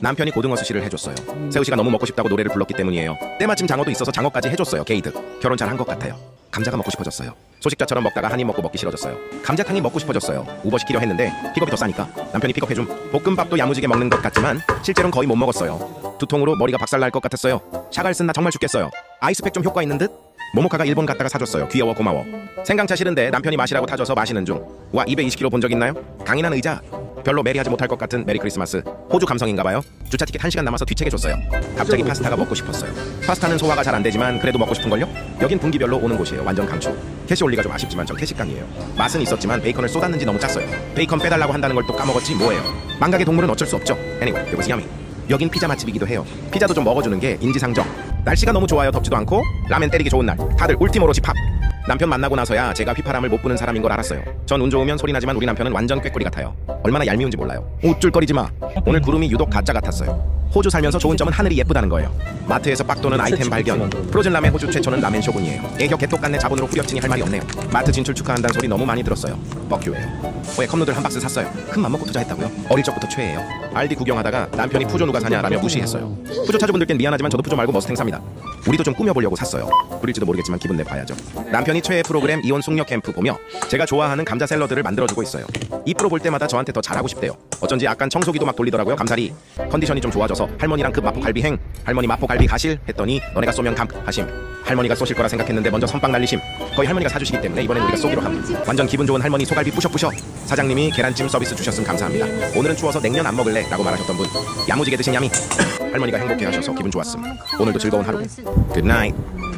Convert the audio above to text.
남편이 고등어 스시를 해줬어요. 새우씨가 너무 먹고 싶다고 노래를 불렀기 때문이에요. 때마침 장어도 있어서 장어까지 해줬어요. 게이득. 결혼 잘한 것 같아요. 감자가 먹고 싶어졌어요. 소식자처럼 먹다가 한 입 먹고 먹기 싫어졌어요. 감자탕이 먹고 싶어졌어요. 우버 시키려 했는데 픽업이 더 싸니까 남편이 픽업해줌. 볶음밥도 야무지게 먹는 것 같지만 실제로는 거의 못 먹었어요. 두통으로 머리가 박살날 것 같았어요. 샤갈 쓴나 정말 죽겠어요. 아이스팩 좀 효과 있는 듯? 모모카가 일본 갔다가 사줬어요. 귀여워 고마워. 생강차 싫은데 남편이 마시라고 타줘서 마시는 중. 와 220kg 본 적 있나요? 강인한 의자. 별로 메리하지 못할 것 같은 메리 크리스마스. 호주 감성인가봐요. 주차 티켓 1시간 남아서 뒤책해 줬어요. 갑자기 파스타가 먹고 싶었어요. 파스타는 소화가 잘 안 되지만 그래도 먹고 싶은걸요? 여긴 분기별로 오는 곳이에요. 완전 강추. 캐시올리가 좀 아쉽지만 전 캐시깡이에요. 맛은 있었지만 베이컨을 쏟았는지 너무 짰어요. 베이컨 빼달라고 한다는 걸 또 까먹었지 뭐예요. 망각의 동물은 어쩔 수 없죠. Anyway, it was yummy. 여긴 피자 맛집이기도 해요. 피자도 좀 먹어주는 게 인지상정. 날씨가 너무 좋아요. 덥지도 않고 라면 때리기 좋은 날. 다들 울티모로시 팝. 남편 만나고 나서야 제가 휘파람을 못 부는 사람인 걸 알았어요. 전 운 좋으면 소리 나지만 우리 남편은 완전 꾀꼬리 같아요. 얼마나 얄미운지 몰라요. 우쭐거리지 마. 오늘 구름이 유독 가짜 같았어요. 호주 살면서 좋은 점은 하늘이 예쁘다는 거예요. 마트에서 빡 도는 아이템 발견. 프로즌 라멘 호주 최초는 라멘 쇼군이에요. 애교 개똑같네 자본으로 후려치니 할 말이 없네요. 마트 진출 축하한다는 소리 너무 많이 들었어요. 뻑큐예요. 왜 컵누들 한 박스 샀어요. 큰 맘 먹고 투자했다고요? 어릴 적부터 최애예요. 알디 구경하다가 남편이 푸조 누가 사냐라며 무시했어요. 푸조 차주분들께는 미안하지만 저도 푸조 말고 머스탱 삽니다. 우리도 좀 꾸며보려고 샀어요. 부릴지도 모르겠지만 기분 내 봐야죠. 남편이 최애 프로그램 이혼 숙녀 캠프 보며 제가 좋아하는 감자 샐러드를 만들어주고 있어요. 이 프로 볼 때마다 저한테 더 잘하고 싶대요. 어쩐지 약간 청소기도 막 돌리더라고요. 감사리. 컨디션이 좀 좋아져서 할머니랑 급 마포 갈비행. 할머니 마포 갈비 가실 했더니 너네가 쏘면 감 하심. 할머니가 쏘실 거라 생각했는데 먼저 선빵 날리심. 거의 할머니가 사주시기 때문에 이번엔 우리가 쏘기로 함. 완전 기분 좋은 할머니 소갈비 뿌셔뿌셔. 사장님이 계란찜 서비스 주셨음 감사합니다. 오늘은 추워서 냉면 안 먹을래 라고 말하셨던 분. 야무지게 드신 야미. 할머니가 행복해 하셔서 기분 좋았음. 오늘도 즐거운 하루. Night.